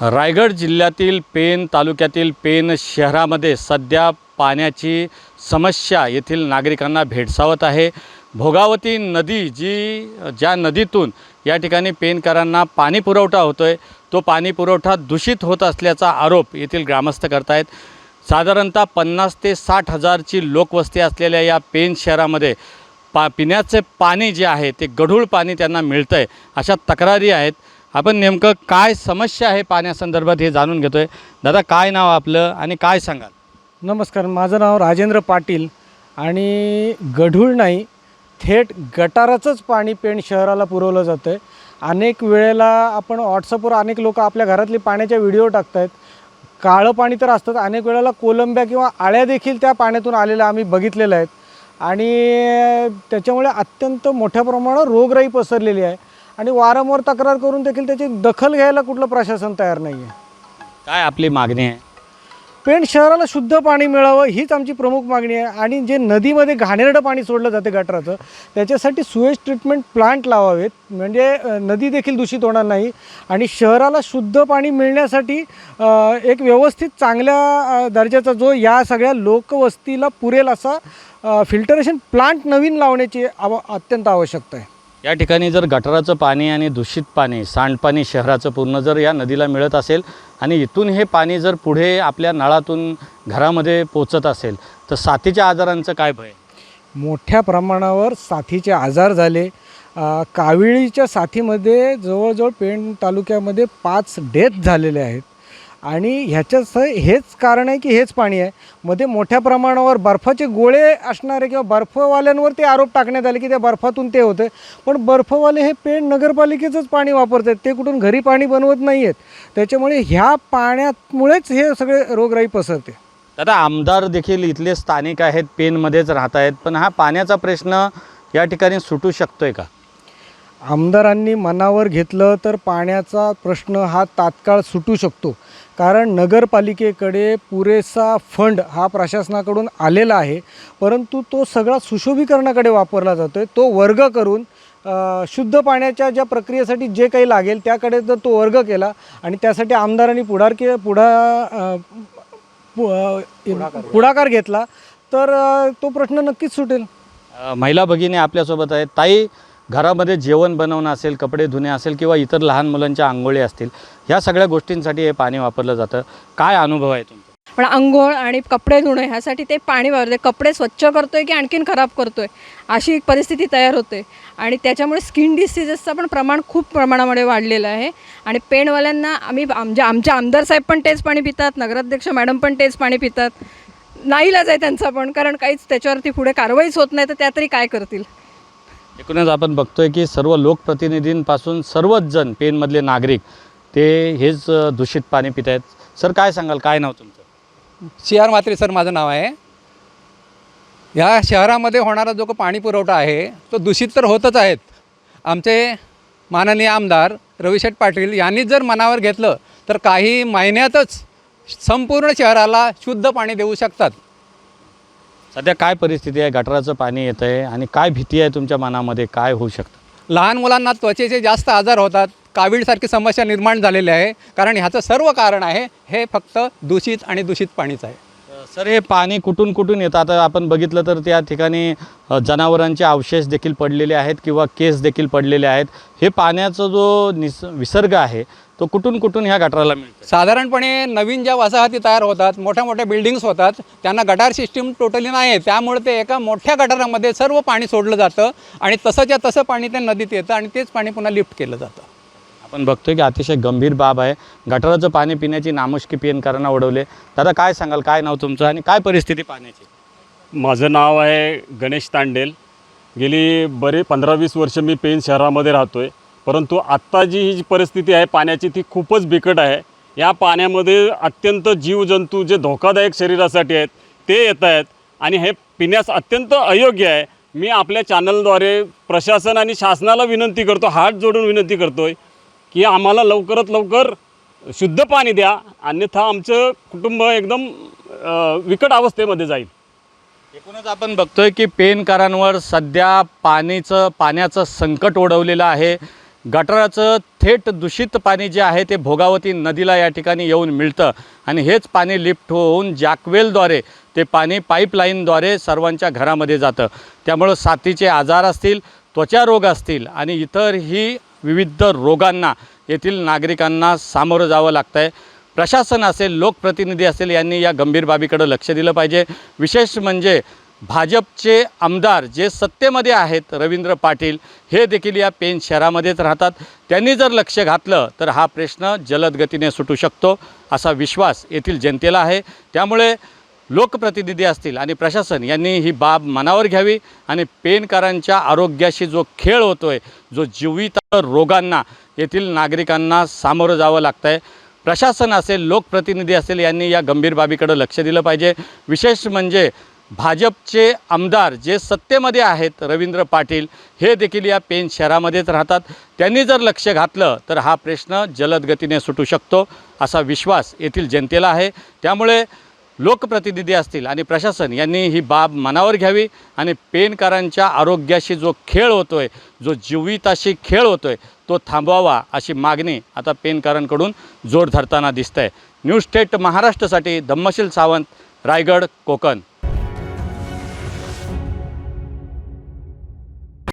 रायगड जिल्ह्यातील पेन तालुक्यातील पेन शहरामध्ये सध्या पाण्याची समस्या येथील नागरिकांना भेडसावत आहे. भोगावती नदी जी ज्या नदीतून या ठिकाणी पेनकरांना पाणी पुरवठा होतो आहे तो पाणी पुरवठा दूषित होत असल्याचा आरोप येथील ग्रामस्थ करतायत. साधारणतः पन्नास ते साठ हजारची लोकवस्ती असलेल्या या पेन शहरामध्ये पा पिण्याचे पाणी जे आहे ते गढूळ पाणी त्यांना मिळतं आहे अशा तक्रारी आहेत. आपण नेमकं काय समस्या आहे पाण्यासंदर्भात हे जाणून घेतो आहे दादा काय नाव आपलं आणि काय सांगाल? नमस्कार माझं नाव राजेंद्र पाटील आणि गढूळ नाही थेट गटाराचंच पाणी पेण शहराला पुरवलं जातं आहे अनेक वेळेला आपण व्हॉट्सअपवर अनेक लोक आपल्या घरातली पाण्याच्या व्हिडिओ टाकत आहेत काळं पाणी तर असतात अनेक वेळेला कोलंब्या किंवा आळ्या देखील त्या पाण्यातून आलेल्या आम्ही बघितलेल्या आहेत. आणि त्याच्यामुळे अत्यंत मोठ्या प्रमाणावर रोगराई पसरलेली आहे. आणि वारंवार तक्रार करून देखील त्याची दखल घ्यायला कुठलं प्रशासन तयार नाही आहे काय आपली मागणी आहे? पेण शहराला शुद्ध पाणी मिळावं हीच आमची प्रमुख मागणी आहे. आणि जे नदीमध्ये घाणेरडं पाणी सोडलं जाते गटाराचं त्याच्यासाठी सुएज ट्रीटमेंट प्लांट लावावेत. म्हणजे नदी देखील दूषित होणार नाही. आणि शहराला शुद्ध पाणी मिळण्यासाठी अ, एक व्यवस्थित चांगल्या अ, दर्जाचा जो या सगळ्या लोकवस्तीला पुरेल असा फिल्टरेशन प्लांट नवीन लावण्याची आव अत्यंत आवश्यकता आहे. या ठिकाणी जर गटाराचं पाणी आणि दूषित पाणी सांडपाणी शहराचं पूर्ण जर या नदीला मिळत असेल आणि इथून हे पाणी जर पुढे आपल्या नळातून घरामध्ये पोचत असेल तर साथीच्या आजारांचं काय भय? मोठ्या प्रमाणावर साथीचे आजार झाले. अ, काविळीच्या साथीमध्ये जवळजवळ पेण तालुक्यामध्ये पाच डेथ झालेले आहेत. आणि ह्याच्याच हेच कारण आहे की हेच पाणी आहे. मध्ये मोठ्या प्रमाणावर बर्फाचे गोळे असणारे किंवा बर्फवाल्यांवर ते आरोप टाकण्यात आले की त्या बर्फातून ते होतं. पण बर्फवाले हे पेण नगरपालिकेचंच पाणी वापरत आहेत ते कुठून घरी पाणी बनवत नाही आहेत त्याच्यामुळे ह्या पाण्यामुळेच हे सगळे रोगराई पसरते. दादा आमदार देखील इथले स्थानिक आहेत पेनमध्येच राहत आहेत पण हा पाण्याचा प्रश्न या ठिकाणी सुटू शकतोय का? आमदारांनी मनावर घेतलं तर पाण्याचा प्रश्न हा तात्काळ सुटू शकतो. कारण नगरपालिकेकडे पुरेसा फंड हा प्रशासनाकडून आलेला आहे. परंतु तो सगळा सुशोभीकरणाकडे वापरला जातो आहे तो वर्ग करून शुद्ध पाण्याच्या ज्या प्रक्रियेसाठी जे काही लागेल त्याकडे जर तो वर्ग केला आणि त्यासाठी आमदारांनी पुढार के पुढा पुढाकार घेतला तर तो प्रश्न नक्कीच सुटेल. महिला भगिनी आपल्यासोबत आहेत. ताई घरामध्ये जेवण बनवणं असेल कपडे धुणे असेल किंवा इतर लहान मुलांच्या आंघोळी असतील ह्या सगळ्या गोष्टींसाठी हे पाणी वापरलं जातं. काय अनुभव आहे तुमचा? पण आंघोळ आणि कपडे धुणं ह्यासाठी ते पाणी वापरते कपडे स्वच्छ करतोय की आणखीन खराब करतोय? अशी एक परिस्थिती तयार होते. आणि त्याच्यामुळे स्किन डिसिजेसचं पण प्रमाण खूप प्रमाणामध्ये वाढलेलं आहे. आणि पेणवाल्यांना आम्ही आमच्या आमचे आमदार साहेब पण तेच पाणी पितात नगराध्यक्ष मॅडम पण तेच पाणी पितात. नाहीलाच आहे त्यांचा पण कारण काहीच त्याच्यावरती पुढे कारवाईच होत नाही तर त्या तरी काय करतील? एकूणच आपण बघतोय की सर्व लोकप्रतिनिधींपासून सर्वच जण पेनमधले नागरिक ते हेच दूषित पाणी पित आहेत. सर काय सांगाल? काय नाव तुमचं? सी आर मात्रे सर माझं नाव आहे. या शहरामध्ये होणारा जो पाणी पुरवठा आहे तो दूषित तर होतच आहेत. आमचे माननीय आमदार रविशेठ पाटील यांनी जर मनावर घेतलं तर काही महिन्यातच संपूर्ण शहराला शुद्ध पाणी देऊ शकतात. सध्या काय परिस्थिती आहे? गटाराचं पाणी येतं आहे आणि काय भीती आहे तुमच्या मनामध्ये? काय होऊ शकतं? लहान मुलांना त्वचेचे जास्त आजार होतात. कावीळसारखी समस्या निर्माण झालेली आहे. कारण ह्याचं सर्व कारण आहे हे फक्त दूषित आणि दूषित पाणीच आहे. सर हे पाणी कुठून कुठून येतं? आता आपण बघितलं तर त्या ठिकाणी जनावरांचे अवशेष देखील पडलेले आहेत किंवा केस देखील पडलेले आहेत. हे पाण्याचा जो निस विसर्ग आहे तो कुठून कुठून ह्या गटाराला मिळतो साधारणपणे नवीन ज्या वसाहती तयार होतात मोठ्या मोठ्या बिल्डिंग्स होतात त्यांना गटार सिस्टीम टोटली नाही आहे. त्यामुळे ते एका मोठ्या गटारामध्ये सर्व पाणी सोडलं जातं आणि तसंच्या तसं पाणी ते नदीत येतं आणि तेच पाणी पुन्हा लिफ्ट केलं जातं. आपण बघतोय की अतिशय गंभीर बाब आहे. गटाराचं पाणी पिण्याची नामुष्की पेनकरांना उडवले दादा काय सांगाल? काय नाव तुमचं आणि काय परिस्थिती पाण्याची? माझं नाव आहे गणेश तांडेल. गेली बरे पंधरा वीस वर्ष मी पेन शहरामध्ये राहतो आहे परंतु आत्ता जी ही जी परिस्थिती आहे पाण्याची ती खूपच बिकट आहे. या पाण्यामध्ये अत्यंत जीवजंतू जे धोकादायक शरीरासाठी आहेत ते येत आहेत आणि हे पिण्यास अत्यंत अयोग्य आहे. मी आपल्या चॅनलद्वारे प्रशासन आणि शासनाला विनंती करतो हात जोडून विनंती करतो आहे की आम्हाला लवकरात लवकर शुद्ध पाणी द्या अन्यथा आमचं कुटुंब एकदम विकट अवस्थेमध्ये जाईल. एकूणच आपण बघतोय की पेनकरांवर सध्या पाणीचं पाण्याचं संकट ओढवलेलं आहे. गटाराचं थेट दूषित पाणी जे आहे ते भोगावती नदीला या ठिकाणी येऊन मिळतं. आणि हेच पाणी लिफ्ट होऊन जॅकवेलद्वारे ते पाणी पाईपलाईनद्वारे सर्वांच्या घरामध्ये जातं. त्यामुळं साथीचे आजार असतील त्वचा रोग असतील आणि इतरही विविध रोगांना येथील नागरिकांना सामोरं जावं लागतं आहे प्रशासन असेल लोकप्रतिनिधी असेल यांनी या गंभीर बाबीकडे लक्ष दिलं पाहिजे. विशेष म्हणजे भाजपचे आमदार जे सत्तेमध्ये आहेत रवींद्र पाटील हे देखील या पेन शहरामध्येच राहतात. त्यांनी जर लक्ष घातलं तर हा प्रश्न जलद गतीने सुटू शकतो असा विश्वास येथील जनतेला आहे. त्यामुळे लोकप्रतिनिधी असतील आणि प्रशासन यांनी ही बाब मनावर घ्यावी आणि पेनकारांच्या आरोग्याशी जो खेळ होतो आहे जो जीवित रोगांना येथील नागरिकांना सामोरं जावं लागतं आहे प्रशासन असेल लोकप्रतिनिधी असेल यांनी या गंभीर बाबीकडे लक्ष दिलं पाहिजे. विशेष म्हणजे भाजपचे आमदार जे सत्तेमध्ये आहेत रवींद्र पाटील हे देखील या पेन शहरामध्येच राहतात. त्यांनी जर लक्ष घातलं तर हा प्रश्न जलद गतीने सुटू शकतो असा विश्वास येथील जनतेला आहे. त्यामुळे लोकप्रतिनिधी असतील आणि प्रशासन यांनी ही बाब मनावर घ्यावी आणि पेनकारांच्या आरोग्याशी जो खेळ होतो आहे जो जीविताशी खेळ होतो आहे तो थांबवावा अशी मागणी आता पेनकारांकडून जोर धरताना दिसत आहे न्यूज स्टेट महाराष्ट्रासाठी दम्मशील सावंत रायगड कोकण.